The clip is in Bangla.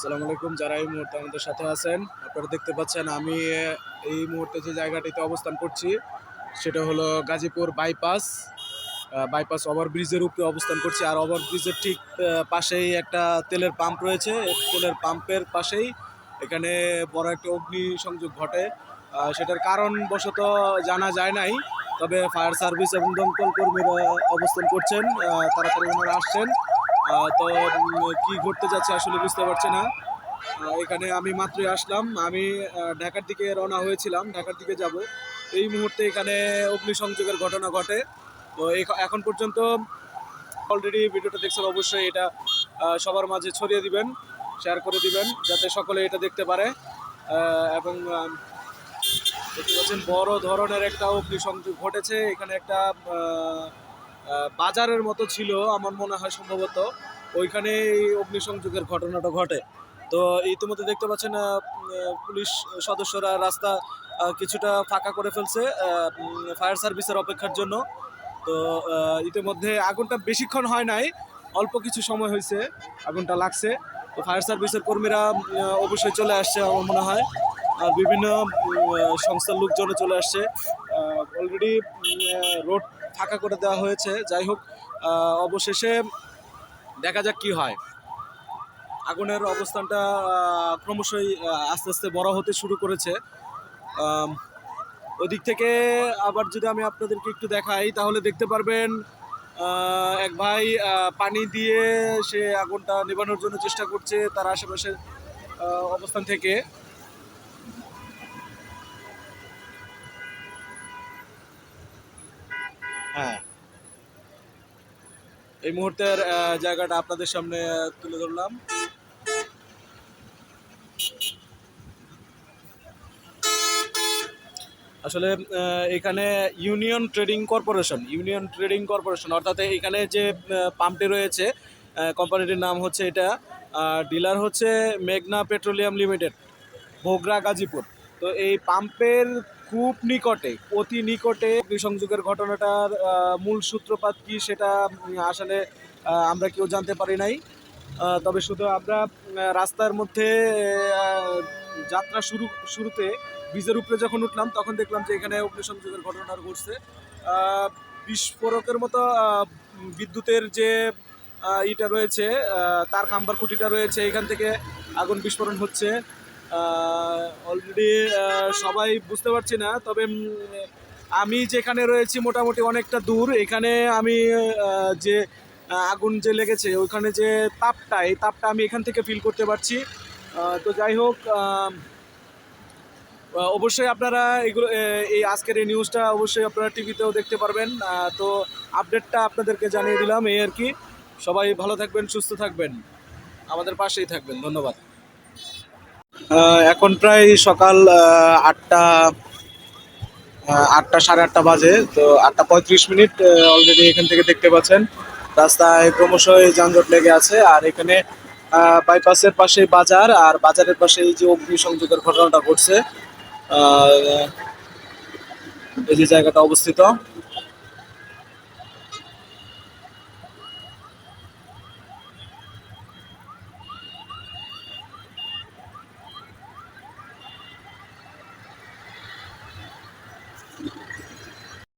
আসসালামু আলাইকুম, যারা এই মুহূর্তে আমাদের সাথে আছেন, আপনারা দেখতে পাচ্ছেন আমি এই মুহূর্তে যে জায়গাটিতে অবস্থান করছি, সেটা হলো গাজীপুর বাইপাস বাইপাস ওভারব্রিজের উপরে অবস্থান করছি। আর ওভারব্রিজের ঠিক পাশেই একটা তেলের পাম্প রয়েছে। তেলের পাম্পের পাশেই এখানে বড় একটা অগ্নি সংযোগ ঘটে সেটার কারণবশত জানা যায় নাই, তবে ফায়ার সার্ভিস এবং দমকল কর্মীরা অবস্থান করছেন তাড়াতাড়ি ওনারা আসছেন। তো কি ঘটতে যাচ্ছে আসলে বুঝতে পারছি না। এখানে আমি মাত্রই আসলাম। আমি ঢাকার দিকে রওনা হয়েছিলাম। ঢাকার দিকে যাব। এই মুহূর্তে এখানে অগ্নিসংযোগের ঘটনা ঘটে। তো এখন পর্যন্ত অলরেডি ভিডিওটা দেখছেন, অবশ্যই এটা সবার মাঝে ছড়িয়ে দিবেন শেয়ার করে দিবেন, যাতে সকলে এটা দেখতে পারে। এবং দেখতে পাচ্ছেন, বড় ধরনের একটা অগ্নিসংযোগ ঘটেছে। এখানে একটা বাজারের মতো ছিল আমার মনে হয় সম্ভবত। ওইখানে অগ্নিসংযোগের ঘটনাটা ঘটে। তো ইতিমধ্যে দেখতে পাচ্ছেন পুলিশ সদস্যরা রাস্তা কিছুটা ফাঁকা করে ফেলছে ফায়ার সার্ভিসের অপেক্ষার জন্য। তো ইতিমধ্যে আগুনটা বেশিক্ষণ হয় নাই, অল্প কিছু সময় হয়েছে, আগুনটা লাগছে। তো ফায়ার সার্ভিসের কর্মীরা অবশ্যই চলে আসছে আমার মনে হয়। বিভিন্ন সংস্থার লোকজনও চলে আসছে। অলরেডি রোড ফাঁকা করে দেওয়া হয়েছে। যাই হোক অবশেষে দেখা যাক কি হয়। আগুনের অবস্থানটা ক্রমশই আস্তে আস্তে বড় হতে শুরু করেছে। ওদিক থেকে আবার যদি আমি আপনাদেরকে একটু দেখাই, তাহলে দেখতে পারবেন এক ভাই পানি দিয়ে সে আগুনটা নেভানোর জন্য চেষ্টা করছে তার আশেপাশের অবস্থান থেকে। হ্যাঁ। এই মুহূর্তের জায়গাটা আপনাদের সামনে তুলে ধরলাম। আসলে এখানে union trading corporation, union trading corporation, অর্থাৎ এখানে যে পাম্পটি রয়েছে কোম্পানিটির নাম হচ্ছে এটা। ডিলার হচ্ছে মেঘনা পেট্রোলিয়াম লিমিটেড, ভোগরা গাজীপুর। তো এই পাম্পের খুব নিকটে, অতি নিকটে অগ্নিসংযোগের ঘটনাটার মূল সূত্রপাত কি সেটা আসলে আমরা কেউ জানতে পারি নাই। তবে শুধু আমরা রাস্তার মধ্যে যাত্রা শুরু, শুরুতে ব্রিজের উপরে যখন উঠলাম, তখন দেখলাম যে এখানে অগ্নিসংযোগের ঘটনা ঘটছে। বিস্ফোরকের মতো বিদ্যুতের যে ইটা রয়েছে তার খাম্বার খুঁটিটা রয়েছে, এখান থেকে আগুন বিস্ফোরণ হচ্ছে। অলরেডি সবাই বুঝতে পারছি না, তবে আমি যেখানে রয়েছি মোটামুটি অনেকটা দূর, এখানে আমি যে আগুন যে লেগেছে ওইখানে যে তাপটা, এই তাপটা আমি এখান থেকে ফিল করতে পারছি। তো যাই হোক অবশ্যই আপনারা এগুলো এই আজকের এই নিউজটা অবশ্যই আপনারা টিভিতেও দেখতে পারবেন। তো আপডেটটা আপনাদেরকে জানিয়ে দিলাম, এই আর কি। সবাই ভালো থাকবেন, সুস্থ থাকবেন। আমাদের পাশেই থাকবেন, ধন্যবাদ। এখন প্রায় সকাল আটটা আটটা সাড়ে আটটা বাজে, তো আটটা পঁয়ত্রিশ মিনিট অলরেডি এখান থেকে দেখতে পাচ্ছেন। রাস্তায় ক্রমশই যানজট লেগে আছে, আর এখানে বাইপাসের পাশে বাজার, আর বাজারের পাশে এই যে অগ্নি সংযোগের ঘটনাটা ঘটছে এই যে জায়গাটা অবস্থিত।